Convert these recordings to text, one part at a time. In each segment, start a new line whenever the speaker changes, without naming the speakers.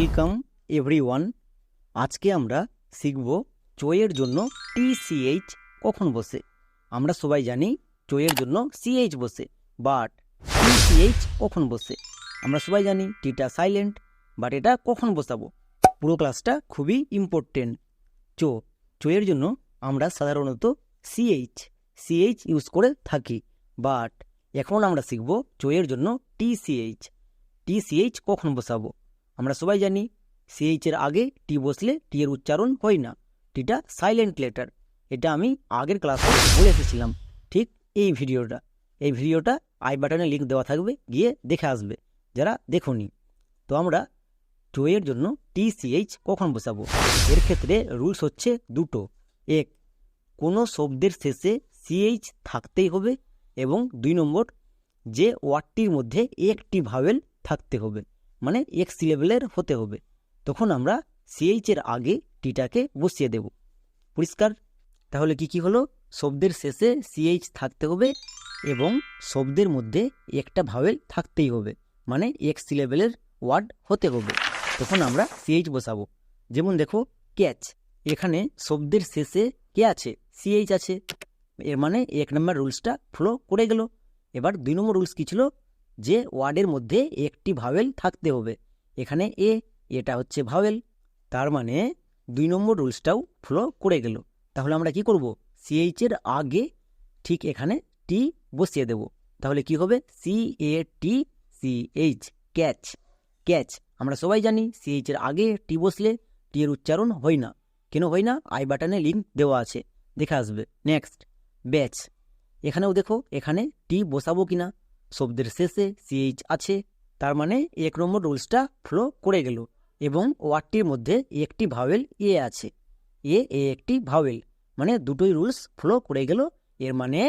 Welcome everyone আজকে আমরা শিখব চয়ের জন্য টি টিসিএইচ কখন বসে। আমরা সবাই জানি চয়ের জন্য সিএইচ বসে বাট টি টিসিএইচ কখন বসে? আমরা সবাই জানি টিটা সাইলেন্ট বাট এটা কখন বসাবো? পুরো ক্লাসটা খুবই ইম্পর্টেন্ট চো, চয়ের জন্য আমরা সাধারণত সিএইচ সিএইচ ইউজ করে থাকি বাট এখন আমরা শিখব চয়ের জন্য টিসিএইচ টিসিএইচ কখন বসাবো? আমরা সবাই জানি সিএইচ এর আগে টি বসলে টি এর উচ্চারণ হয় না। টিটা সাইলেন্ট লেটার এটা আমি আগের ক্লাসে বলে এসেছিলাম। ঠিক এই ভিডিওটা। এই ভিডিওটা আই বাটনে লিঙ্ক দেওয়া থাকবে, গিয়ে দেখে আসবে, যারা দেখোনি। তো আমরা চয়ের জন্য টিসিএইচ কখন বসাবো? এর ক্ষেত্রে রুলস হচ্ছে দুটো। এক, কোনো শব্দের শেষে সিএইচ থাকতেই হবে এবং দুই নম্বর যে ওয়ার্ডটির মধ্যে একটি ভাওয়েল থাকতে হবে। মানে এক্স সিলেবেলের হতে হবে। তখন আমরা সিএইচ এর আগে টিটাকে বসিয়ে দেব। পরিষ্কার? তাহলে কি কি হলো? শব্দের শেষে সিএইচ থাকতে হবে এবং শব্দের মধ্যে একটা ভাওয়েল থাকতেই হবে। মানে এক্স সিলেবেলের ওয়ার্ড হতে হবে। তখন আমরা সিএইচ বসাবো। যেমন দেখো ক্যাচ এখানে শব্দের শেষে কে আছে? সিএইচ আছে। এর মানে এক নম্বর রুলসটা ফলো করে গেল। এবার দুই নম্বর রুলস কী ছিল? যে ওয়ার্ডের মধ্যে একটি ভাওয়েল থাকতে হবে। এখানে এ, এটা হচ্ছে ভাওয়েল। তার মানে দুই নম্বর রুলসটাও ফলো করে গেল। তাহলে আমরা কি করব? সিএইচ এর আগে ঠিক এখানে টি বসিয়ে দেব। তাহলে কি হবে? C A T C H catch catch আমরা সবাই জানি সিএইচ এর আগে টি বসলে টি এর উচ্চারণ হয় না। কেন হয় না? আই বাটনে লিঙ্ক দেওয়া আছে। দেখে আসবে। নেক্সট ব্যাচ এখানেও দেখো, এখানে টি বসাবো কিনা? শব্দের শেষে সিএইচ আছে, তার মানে এক নম্বর রুলসটা ফ্লো করে গেল এবং ওয়ার্ডটির মধ্যে একটি ভাওয়েল এ আছে। এ এ একটি ভাওয়েল মানে দুটোই রুলস ফ্লো করে গেল, এর মানে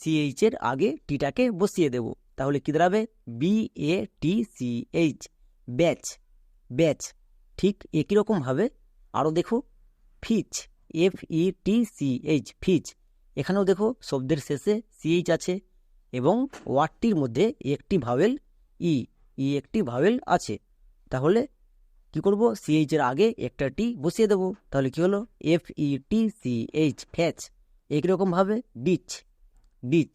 সিএইচ এর আগে টিটাকে বসিয়ে দেব। তাহলে কি দাঁড়াবে? B A T C H batch batch ঠিক একই রকমভাবে আরও দেখো fetch F E T C H fetch এখানেও দেখো শব্দের শেষে সিএইচ আছে। এবং ওয়ার্ডটির মধ্যে একটি ভাওয়েল ই ই একটি ভাওয়েল আছে। তাহলে কি করব? সিএইচ এর আগে একটা টি বসিয়ে দেবো। তাহলে কি হলো? F E T C H fetch একই রকমভাবে ডিচ ডিচ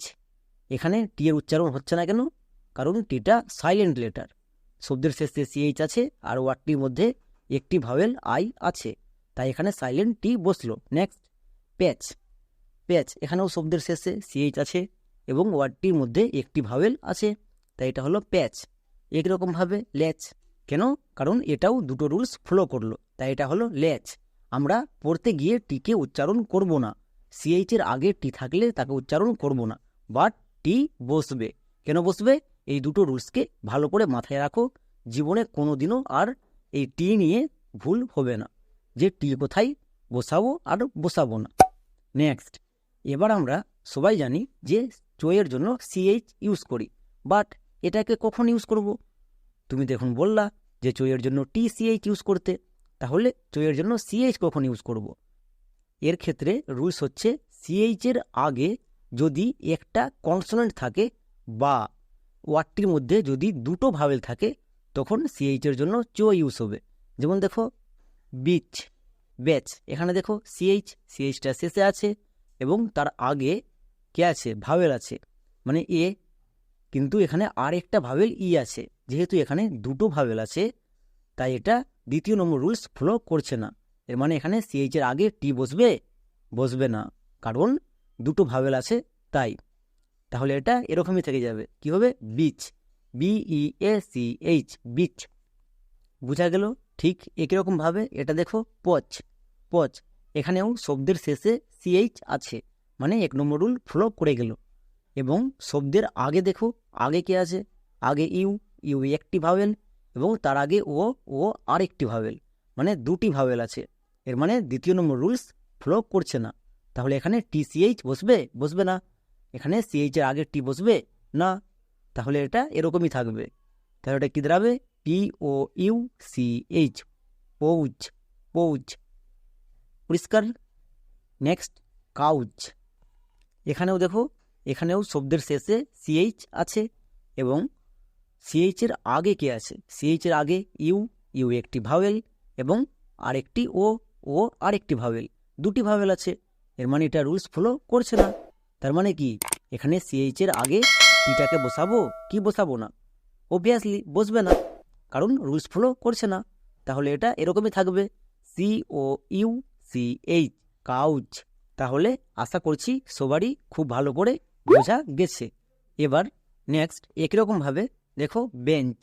এখানে টি এর উচ্চারণ হচ্ছে না কেন? কারণ টিটা সাইলেন্ট লেটার শব্দের শেষে সিএইচ আছে আর ওয়ার্ডটির মধ্যে একটি ভাওয়েল আই আছে। তাই এখানে সাইলেন্ট টি বসল। নেক্সট প্যাচ প্যাচ এখানেও শব্দের শেষে সিএইচ আছে। এবং ওয়ার্ডটির মধ্যে একটি ভাওয়েল আছে। তাই এটা হলো প্যাচ। একরকমভাবে ল্যাচ। কেন? কারণ এটাও দুটো রুলস ফলো করল। তাই এটা হলো ল্যাচ। আমরা পড়তে গিয়ে টিকে উচ্চারণ করব না। সিএইচ এর আগে টি থাকলে তাকে উচ্চারণ করব না। বাট টি বসবে। কেন বসবে? এই দুটো রুলসকে ভালো করে মাথায় রাখো। জীবনে কোনো দিনও আর এই টি নিয়ে ভুল হবে না। যে টি কোথায়, বসাবো আর বসাবো না। নেক্সট। এবার আমরা সবাই জানি যে চয়ের জন্য সিএইচ ইউজ করি। বাট এটাকে কখন ইউজ করব? তুমি দেখুন বললা যে চয়ের জন্য টি সিএইচ ইউজ করতে, তাহলে চয়ের জন্য সিএইচ কখন ইউজ করব? এর ক্ষেত্রে রুলস হচ্ছে সিএইচ এর আগে যদি একটা কনসোনেন্ট থাকে বা ওয়ার্ডটির মধ্যে যদি দুটো ভাবেল থাকে, তখন সিএইচ এর জন্য চো ইউজ হবে। যেমন দেখো বিচ ব্যাচ এখানে দেখো সিএইচ সিএইচটা শেষে আছে এবং তার আগে কে আছে? ভাওয়েল আছে। মানে এ, কিন্তু এখানে আর একটা ভাওয়েল ই আছে। যেহেতু এখানে দুটো ভাওয়েল আছে, তাই এটা দ্বিতীয় নম্বর রুলস ফলো করছে না। এর মানে এখানে সিএইচ এর আগে টি বসবে বসবে না। কারণ দুটো ভাওয়েল আছে, তাই। তাহলে এটা এরকমই থেকে যাবে। কি হবে? Beach B E A C H beach বোঝা গেল? ঠিক একই রকমভাবে এটা দেখো, পচ। পচ। এখানেও শব্দের শেষে সিএইচ আছে। মানে এক নম্বর রুল ফলো করে গেল। এবং শব্দের আগে দেখো, আগে কে আছে? আগে ইউ ইউ একটি ভাবেল এবং তার আগে ও ও আরেকটি ভাবেল মানে দুটি ভাবেল আছে। এর মানে দ্বিতীয় নম্বর রুলস ফলো করছে না। তাহলে এখানে টি সিএইচ বসবে? বসবে না। এখানে সিএইচ এর আগে টি বসবে? না। তাহলে এটা এরকমই থাকবে। তাহলে এটা কী দাঁড়াবে? P O U C H pouch pouch পরিষ্কার। নেক্সট কাউচ এখানেও দেখো, এখানেও শব্দের শেষে সিএইচ আছে এবং সিএইচের আগে কে আছে? সিএইচের আগে ইউ ইউ একটি ভাওয়েল এবং আরেকটি ও ও আরেকটি ভাওয়েল দুটি ভাওয়েল আছে, এর মানে এটা রুলস ফলো করছে না। তার মানে কি? এখানে সিএইচের আগে টিটাকে বসাবো? কি বসাবো না? অবভিয়াসলি বসবে না, কারণ রুলস ফলো করছে না। তাহলে এটা এরকমই থাকবে। C O U C H couch. তাহলে আশা করছি সবারই খুব ভালো করে বোঝা গেছে। এবার নেক্সট একই রকমভাবে দেখো বেঞ্চ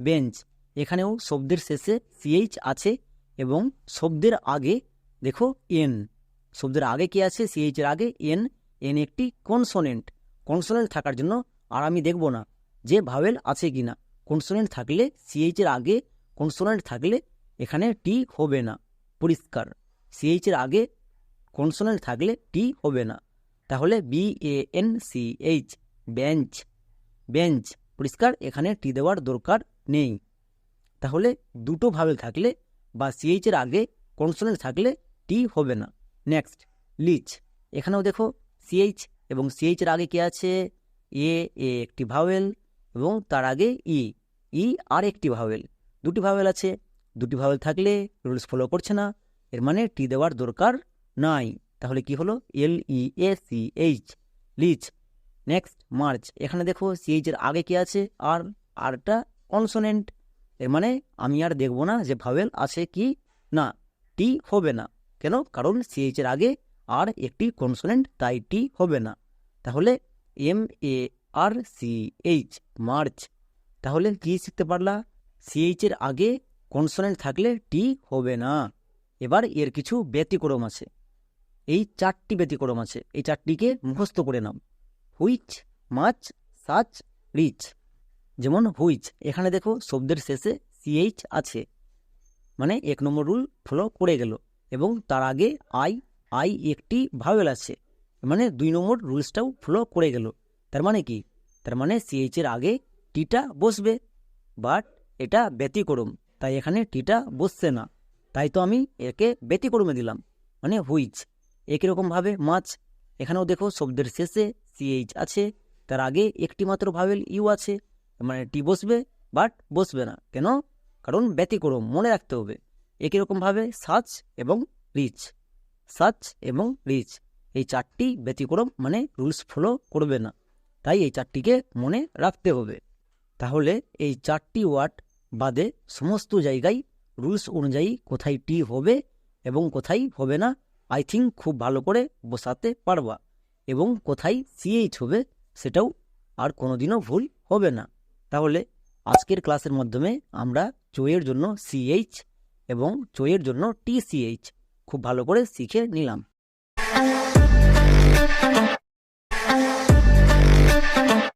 বেঞ্চ এখানেও শব্দের শেষে সিএইচ আছে এবং শব্দের আগে দেখো এন শব্দের আগে কি আছে? সিএইচ এর আগে এন এন একটি কনসোনেন্ট কনসোনেন্ট থাকার জন্য আর আমি দেখব না যে ভাওয়েল আছে কি না কনসোনেন্ট থাকলে সিএইচ এর আগে কনসোনেন্ট থাকলে এখানে টি হবে না, পরিষ্কার। সিএইচ এর আগে কনসোনেন্ট থাকলে টি হবে না। তাহলে B E N C H bench bench পরিষ্কার, এখানে টি দেওয়ার দরকার নেই। তাহলে দুটো ভাবেল থাকলে বা সিএইচ এর আগে কনসোনেন্ট থাকলে টি হবে না। নেক্সট লিচ এখানেও দেখো সিএইচ এবং সিএইচ এর আগে কি আছে? এ এ একটি ভাওয়েল এবং তার আগে ই ই আর একটি ভাওয়েল দুটি ভাওয়েল আছে। দুটি ভাওয়েল থাকলে রুলস ফলো করছে না। এর মানে টি দেওয়ার দরকার নাই। তাহলে কি হলো? L E A C H leach next march এখানে দেখো সিএইচ এর আগে কি আছে? আর আরটা কনসোনেন্ট এর মানে আমি আর দেখব না যে ভাওয়েল আছে কি না। টি হবে না। কেন? কারণ সিএইচ এর আগে আর একটি কনসোনেন্ট তাই টি হবে না। তাহলে M A R C H march তাহলে কি শিখতে পারলা? সিএইচ এর আগে কনসোনেন্ট থাকলে টি হবে না। এবার এর কিছু ব্যতিক্রম আছে। এই চারটি ব্যতিক্রম আছে। এই চারটিকে মুখস্থ করে নাও। Which much such rich. যেমন হুইচ এখানে দেখো শব্দের শেষে সিএইচ আছে। মানে এক নম্বর রুল ফলো করে গেল। এবং তার আগে আই আই একটি ভাওয়েল আছে। মানে দুই নম্বর রুলসটাও ফলো করে গেল। তার মানে কি? তার মানে সিএইচ এর আগে টিটা বসবে। বাট এটা ব্যতিক্রম তাই এখানে টিটা বসছে না। তাই তো আমি একে ব্যতিক্রমে দিলাম। মানে হুইচ। একই রকমভাবে মাছ। এখানেও দেখো শব্দের শেষে সিএইচ আছে। তার আগে একটি মাত্র ভাওয়েল ইউ আছে। মানে টি বসবে বাট বসবে না। কেন? কারণ ব্যতিক্রম, মনে রাখতে হবে। একই রকমভাবে সাচ এবং রিচ সাচ এবং রিচ এই চারটি ব্যতিক্রম মানে রুলস ফলো করবে না। তাই এই চারটিকে মনে রাখতে হবে। তাহলে এই চারটি ওয়ার্ড বাদে সমস্ত জায়গায় রুলস অনুযায়ী কোথায় টি হবে এবং কোথায় হবে না আই থিঙ্ক খুব ভালো করে বসাতে পারবা। এবং কোথায় সিএইচ হবে সেটাও আর কোনোদিনও ভুল হবে না। তাহলে আজকের ক্লাসের মাধ্যমে আমরা চোয়ের জন্য সিএইচ এবং চোয়ের জন্য টিসিএইচ খুব ভালো করে শিখে নিলাম।